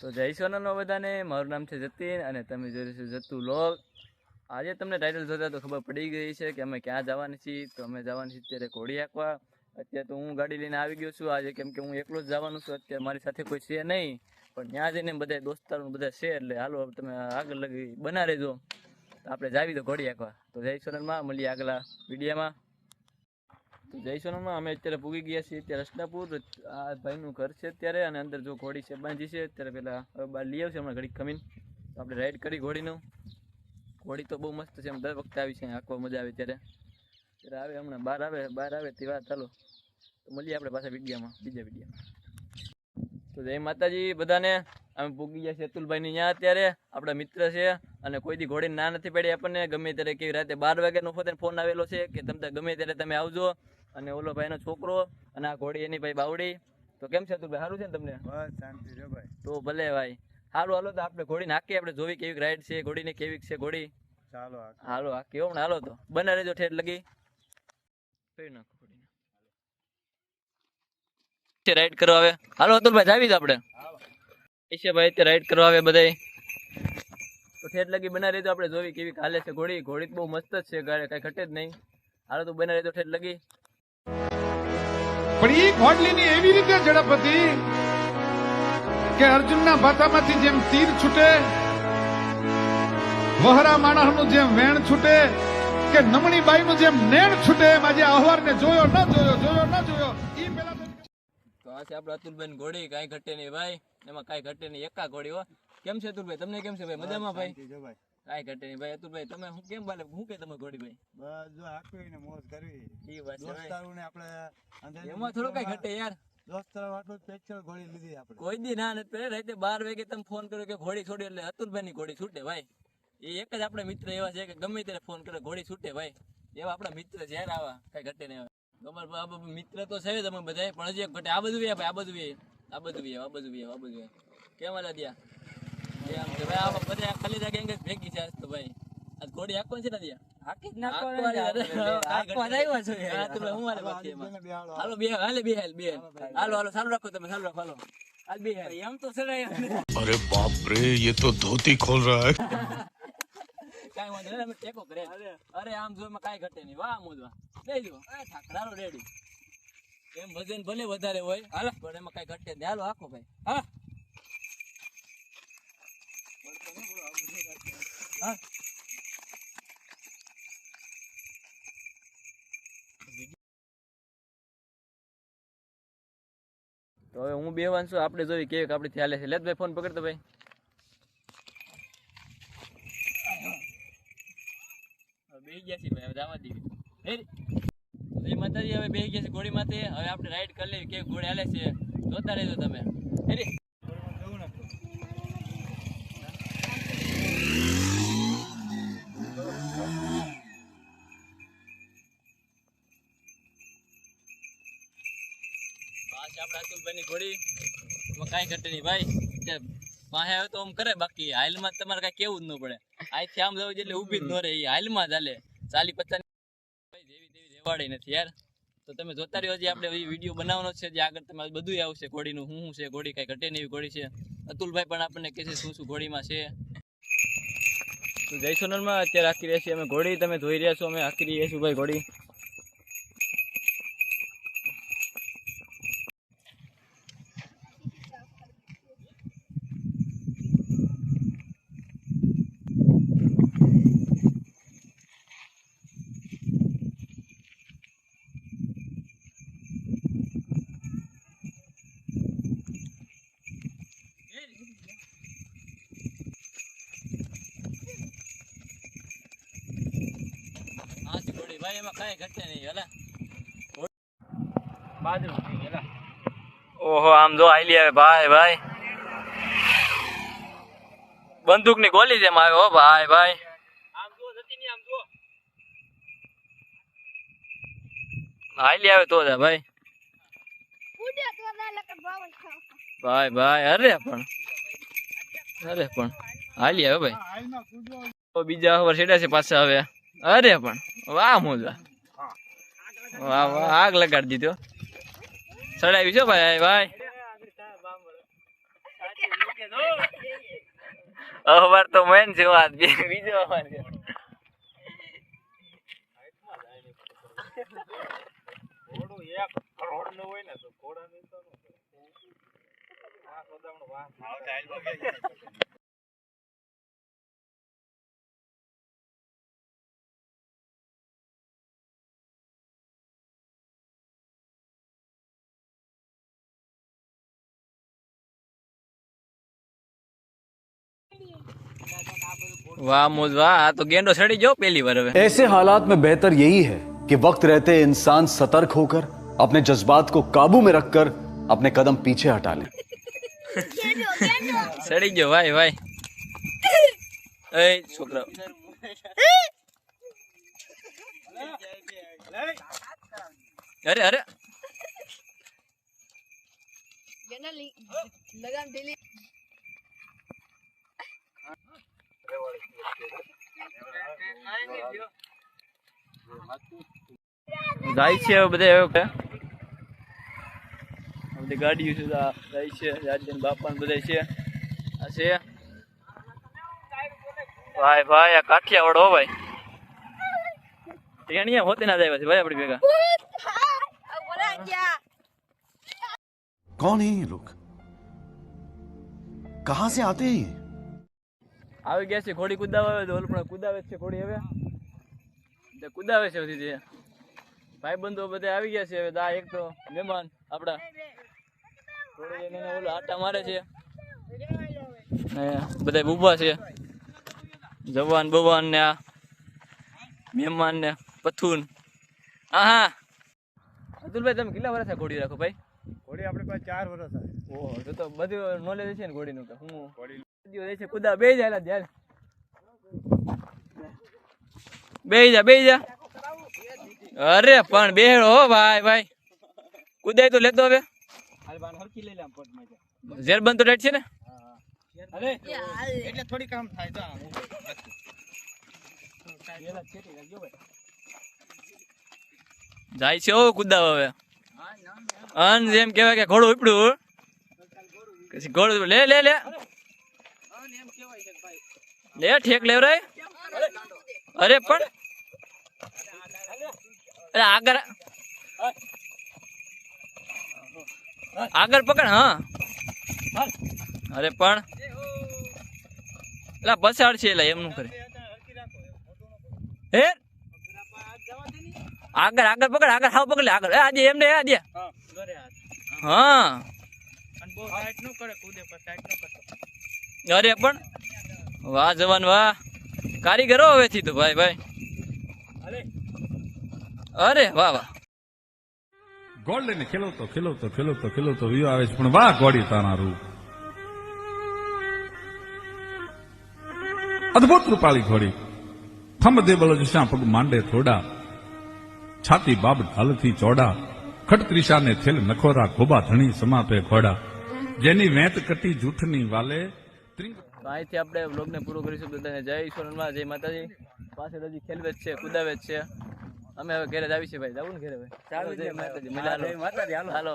તો જય સોનલનો બધાને, મારું નામ છે જતીન અને તમે જોઈ જતું લોગ આજે તમને ટાઇટલ જોતા તો ખબર પડી ગઈ છે કે અમે ક્યાં જવાની છીએ. તો અમે જવાની છીએ અત્યારે ઘોડી આંકવા અત્યારે તો હું ગાડી લઈને આવી ગયો છું. આજે કેમ કે હું એકલો જ જવાનું છું. અત્યારે મારી સાથે કોઈ છે નહીં. પણ ત્યાં જઈને બધા દોસ્તારો બધા છે. એટલે હાલો તમે આગળ લગી બના રહેજો. આપણે જાવી તો ઘોડી આંકવા તો જય સોનલમાં મળીએ આગલા વિડીયોમાં. તો જય અમે અત્યારે પૂગી ગયા છીએ, અત્યારે રસનાપુર. આ ભાઈનું ઘર છે અત્યારે અને અંદર જો ઘોડી છે બાંધી છે, અત્યારે પેલા બહાર લઈ આવશે, હમણાં ઘડી ખમીને. તો આપણે રાઈડ કરી ઘોડીનું. ઘોડી તો બહુ મસ્ત છે, એમ દર વખતે આવી છે આંખવા મજા આવે ત્યારે. ત્યારે આવે હમણાં, બહાર આવે બહાર આવે તે વાત ચાલો તો મળીએ આપણે પાછા વિડીયામાં, બીજા વિડીયામાં. તો જય માતાજી બધાને. અમે પૂગી ગયા છે અતુલભાઈની ત્યાં અત્યારે. આપણા મિત્ર છે અને કોઈ દી ના નથી પડી આપણને. ગમે ત્યારે કેવી રાતે બાર વાગ્યાનો ફોન આવેલો છે કે તમે ગમે ત્યારે તમે આવજો. અને ઓલો ભાઈનો છોકરો અને આ ઘોડી એની ભાઈ બાવડી. તો કેમ છે તું સારું છે ને તમને? બસ શાંતિ છે ભાઈ. તો ભલે ભાઈ. હાલો હાલો તો આપણે ઘોડી નાખીએ. આપણે જોવી કેવી રાઈડ છે ઘોડીની કેવી છે ઘોડી. ચાલો હાલો આ કેવો હાલો તો. બને રેજો ઠેઠ લગી. ફેરી નાખો ઘોડીને. તે રાઈડ કરવા આવે. હાલો અતુલભાઈ જાવી તો આપણે. છે ભાઈ તે રાઈડ કરવા આવે બધાય. તો ઠેઠ લગી બના રહેજો. આપણે જોવી કેવી કાલે છે ઘોડી. ઘોડી બહુ મસ્ત જ છે ગાડે કઈ ઘટે જ નહીં. હાલો તો બના રહેજો ઠેઠ લગી. પણ એ ખોડલીની એવી રીતે ઝડપ હતી કે અર્જુનના ભાતામાંથી જેમ તીર છૂટે, વહરા માણસનું જેમ વેણ છૂટે, કે નમણી બાઈનું જેમ નેણ છૂટે, એમ આજે અહવારને જોયો ન જોયો જોયો ન જોયો તો આ છે આપણે ઘોડી, કાંઈ ઘટે નહીં ભાઈ. એમાં કાંઈ ઘટે નહીં, એકા ઘોડી હો. કેમ છે અતુલભાઈ? તમને કેમ છે ભાઈ? મજામાં ભાઈ ભાઈ? કાંઈ ઘટે નહીં. ભાઈ અતુલભાઈ તમે હું કેમ બાલે? હું કે તમે ઘોડી ભાઈ? બસ જો હાંકવી ને મોજ કરવી. એ વાત દોસ્તારું ને આપણે અંદર એમાં થોડું કઈ ઘટે યાર. દોસ્તારો આટલું સ્પેશિયલ ઘોડી લીધી આપણે. કોઈ દી ના નથી પેલે રાતે બાર વાગે તમે ફોન કર્યો કે ઘોડી છોડી એટલે અતુલભાઈ ની ઘોડી છૂટે ભાઈ. એ એક જ આપણે મિત્ર એવા છે કે ગમે ત્યારે ફોન કરે ઘોડી છૂટે ભાઈ. એવા આપણા મિત્ર છે યાર આવા કઈ ઘટે નહીં ગમર મિત્ર તો છે તમે બધા પણ હજી એક ઘટે. આ બધું આ બધું આ બધું આ બધું આ બધું કેમ હાલે દિયા એ આમ છે ભાઈ આ બધા ખાલી જગ્યા એંગે જ ભેગી છે આજ તો ભાઈ આજ ઘોડી આંકવાની છે ને દિયા હાકી જ આંકવાની અરે, કાંઈ ઘટે નહીં. હા, તો ભાઈ હું મારે બાકી એમાં. બેને બેહાડો. હાલો બે હાલે બે હાલ બે હાલ હાલો હાલો ચાલુ રાખો તમે ચાલુ રાખો હાલો હાલ બે હાલ એમ તો સડાય अरे बाप रे ये तो धोती खोल रहा है કાંઈ વાંધો નહીં અમે ટેકો કરે અરે આમ જો એમાં કાંઈ ઘટે નહીં વાહ મોજવા લઈ જો એ ઠાકરારો રેડી એમ વજન ભલે વધારે હોય હાલો પણ એમાં કાંઈ ઘટે નહીં હાલો આખો ભાઈ હા તો હવે હું બે વાંચું આપણે જોઈ કેક આપણે ચાલે છે. લેત ભાઈ ફોન પકડતો ભાઈ. બે ગયા છીએ ભાઈ જવા. તો માતાજી હવે બે ગયા છે ઘોડી માથે હવે આપણે રાઈડ કરી લેવી કે ઘોડી હાલે છે. જોતા રહેજો તમે. હેરી આ અતુલભાઈની ઘોડી. કાંઈ ઘટે નહીં ભાઈ. પાસે આવે તો આમ કરે, બાકી હાલમાં તમારે કાંઈ કેવું જ ન પડે. અહીંથી આમ જવું એટલે ઊભી જ ન રહે હાલમાં હાલે. ચાલી પચાસ જેવી તેવી રેવાડી નથી યાર. તો તમે જોતા રહ્યો હજી આપણે વીડિયો બનાવવાનો છે, જે આગળ તમારે બધું આવશે ઘોડીનું શું શું છે, ઘોડી કાંઈ ઘટે નહીં એવી ઘોડી છે. અતુલભાઈ પણ આપણને કહે છે શું શું ઘોડીમાં છે. તો જય સોનલમાં અત્યારે આખી રહ્યા છીએ અમે ઘોડી તમે જોઈ રહ્યા છો, અમે આખી રહ્યા છીએ ભાઈ ઘોડી. ભાઈ એમાં કાંઈ ઘટે નહીં હલા. બાજુ ઓહો આમ જો આઈલી આવે ભાઈ ભાઈ. બંદૂકની ગોલી જેમ આવે હો ભાઈ ભાઈ. આમ જો જતી ની આમ જો આઈલી આવે તો જા ભાઈ. ભાઈ ભાઈ અરે પણ. અરે પણ. હાલી આવે ભાઈ. તો બીજા ખબર છેડા છે પાછા હવે. અરે પણ. વાહ, મોજા. વાહ વાહ, આગ લગાડી દીધો. ચડાવી છો ભાઈ ભાઈ. અહવાર તો મેન છે વાત બીજો અહવાર છે. વાહ वाह मोज हाँ, तो गेंदो सड़ी जो पहली बार में ऐसे हालात में बेहतर यही है कि वक्त रहते इंसान सतर्क होकर अपने जज्बात को काबू में रखकर अपने कदम पीछे हटा ले। सड़ी जो भाई भाई। ए छोकरा। अरे अरे। लगाम જાય છે બધા એવો કે? બધી ગાડીઓ છે જાય છે, રાજન બાપા બધા છે. આ છે. ભાઈ ભાઈ, આ કાઠિયાવાડ હો ભાઈ. ટેણીયા હોતી ના જાય ભાઈ આપડી ભેગા. કોણ હે લોક કહા સે આતે હે આવી ગયા છે ઘોડી કુદાવે તો ઓલું પણ કુદાવે છે ઘોડી હવે. તે કુદાવે છે બધી તે. ભાઈબંધો બધા આવી ગયા છે હવે દા એક તો મહેમાન આપડા ઘોડી એને ઓલો આટા મારે છે. બધા ઊભા છે. જવાન બવાન ને આ મહેમાન ને પથુન. હા હા. અતુલભાઈ તમે કેટલા વર્ષ ઘોડી રાખો ભાઈ? ઘોડી આપણી પાસે ચાર વર્ષ થાય. ઓહો તો બધું નોલેજ છે ને ઘોડીનું તો હું? દીવો રહે છે. કુદા બે જાય ધ્યાન. બે જા બે જા. અરે પણ બે હો ભાઈ ભાઈ. કુદાય તો લેતો હવે. ઝેર બંધ તો રેટ છે ને? એટલે થોડી કામ થાય તો જાય છે ઓ કુદાવ હવે. અન જેમ કેવાય કે ઘોડું ઉપડ્યું પછી ઘોડું લે લે લે. લે ઠેક લેવરાય. અરે પણ. અરે આગળ. આગળ પકડ હા. અરે પણ. એટલે બસાડ છે એટલે એમનું કરે હે? આગળ આગળ પકડ આગળ હાવ પકડ આગળ. આજે એમને આજે હા. અરે પણ. વાહ જવાન વાહ. કારીગરો હવેથી તો ભાઈ ભાઈ. અરે. વાહ વાહ. ગોળ લઈને ખેલવતો ખેલવતો ખેલવતો ખેલવતો વિયો આવે છે. પણ વાહ ગોળી તારા રૂપ અદભુત રૂપાળી ઘોડી. થંભ દે બળ જશા પગ માંડે થોડા. છાતી બાબ ઢાલથી ચોડા. ખટત્રીસાને થેલ નખોરા ખોબા ધણી સમાપે ઘોડા. જેની વેંત કટી જૂઠની વાલે ત્રિંગ તો અહીંથી આપણે બ્લોગને પૂરો કરીશું બધાને. જય ઈશ્વરમાં જય માતાજી. પાસે હજી ખેલવે છે કુદાવે જ છે. અમે હવે ઘરે જ આવી છીએ ભાઈ. જવું ને ઘેરે ભાઈ ચાલો જય માતાજી. હાલો.